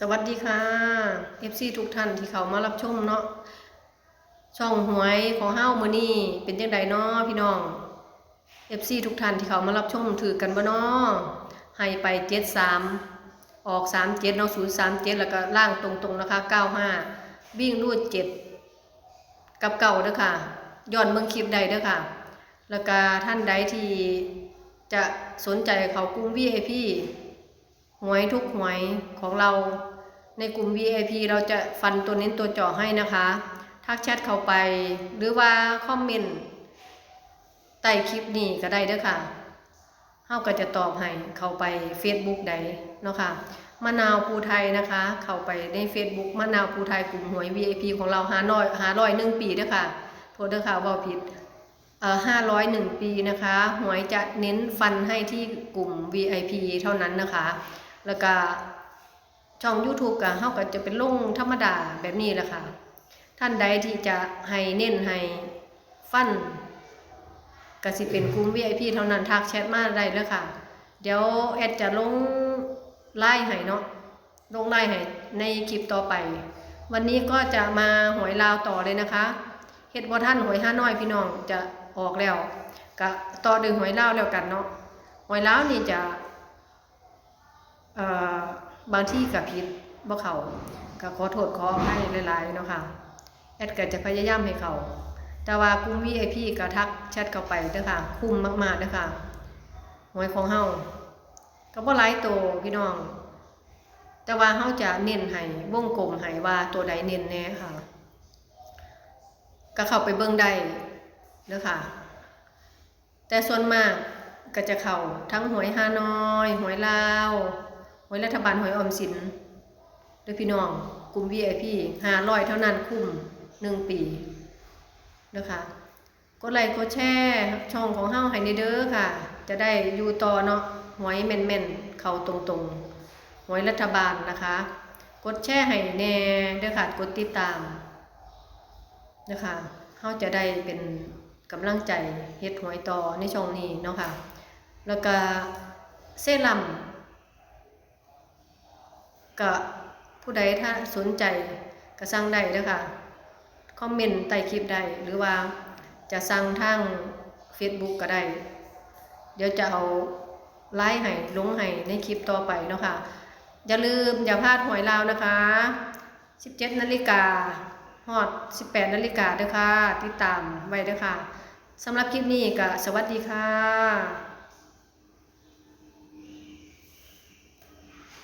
สวัสดีค่ะ FC ทุกท่านที่เขามารับชมเนาะช่องหวยของเฮ้ามือนี่เป็นจังไดเนาะพี่น้อง FC ทุกท่านที่เขามารับชมถือกันบ่เนาะให้ไป73ออก37เจ็ดนาะ037แล้วก็ล่างตรงๆนะคะ95วิ่งรูด7กับเก่าเด้อค่ะย้อนเบิ่งคลิปใดเด้อค่ะ แล้วก็ท่านใดที่จะสนใจเขากลุ่ม VIP หวยทุกหวยของเรา ในกลุ่ม VIP เราจะฟันตัวเน้นตัวเจาะให้นะคะ ทักแชทเข้าไปหรือว่าคอมเมนต์ใต้คลิปนี้ก็ได้เด้อค่ะเฮาก็จะตอบให้เข้าไป Facebook ใดเนาะค่ะมะนาวภูไทยนะคะ เข้าไปใน Facebook มะนาวภูไทยกลุ่มหวย VIP ของเราหาน้อยหาร้อยหนึ่งปีเด้อค่ะ โทษเด้อค่ะว่าผิดเอ่อห้าร้อยหนึ่งปีนะคะ หวยจะเน้นฟันให้ที่กลุ่ม VIP เท่านั้นนะคะ แล้วก็ช่อง YouTube กับเฮาก็จะเป็นลงธรรมดาแบบนี้แหละค่ะ ท่านใดที่จะให้เน้นให้ฟันก็สิเป็นกลุ่ม VIP เท่านั้นทักแชทมาได้เลยค่ะ เดี๋ยวแอดจะลงไล่ให้เนาะลงไล่ให้ในคลิปต่อไป วันนี้ก็จะมาหวยลาวต่อเลยนะคะเฮ็ดบ่ท่านหวยห้าน้อยพี่น้องจะออกแล้วก็ต่อดึงหวยลาวแล้วกันเนาะหวยลาวนี่จะ บางที่กับพิษบ่เขาก็ขอโทษขออภัยหลายๆเนาะค่ะแอดก็จะพยายามให้เขา แต่ว่ากลุ่ม VIP ก็ทักแชทเข้าไปเด้อค่ะคุ้มมากๆเด้อค่ะหวยของเฮาก็บ่หลายตัวพี่น้อง แต่ว่าเฮาจะเน้นให้วงกลมให้ว่าตัวใดเน้นแน่ค่ะ ก็เข้าไปเบิ่งได้เด้อค่ะ แต่ส่วนมากก็จะเข้าทั้งหวยฮานอย หวยลาว หวยรัฐบาลหวยออมสินเด้อพี่น้องกลุ่ม VIP 500เท่านั้นคุ้ม1ปีเด้อค่ะกดไลค์กดแชร์ช่องของเฮาให้ในเด้อค่ะ จะได้อยู่ต่อเนาะหวยแม่นๆเขาตรงๆหวยรัฐบาลนะคะ กดแชร์ให้แน่เด้อค่ะกดติดตามนะคะเฮาจะได้เป็นกำลังใจเฮ็ดหวยต่อในช่องนี้เนาะค่ะ แล้วก็เซรั่ม ก็ผู้ใดถ้าสนใจก็สั่งได้เด้อค่ะ คอมเมนต์ใต้คลิปได้หรือว่าจะสั่งทาง Facebook ก็ได้ เดี๋ยวจะเอาไลน์ให้ลงให้ในคลิปต่อไปเนาะค่ะ อย่าลืมอย่าพลาดหวยลาวนะคะ 17นาฬิกาฮอด 18นาฬิกาเด้อค่ะ ติดตามไว้เด้อค่ะสำหรับคลิปนี้ก็สวัสดีค่ะ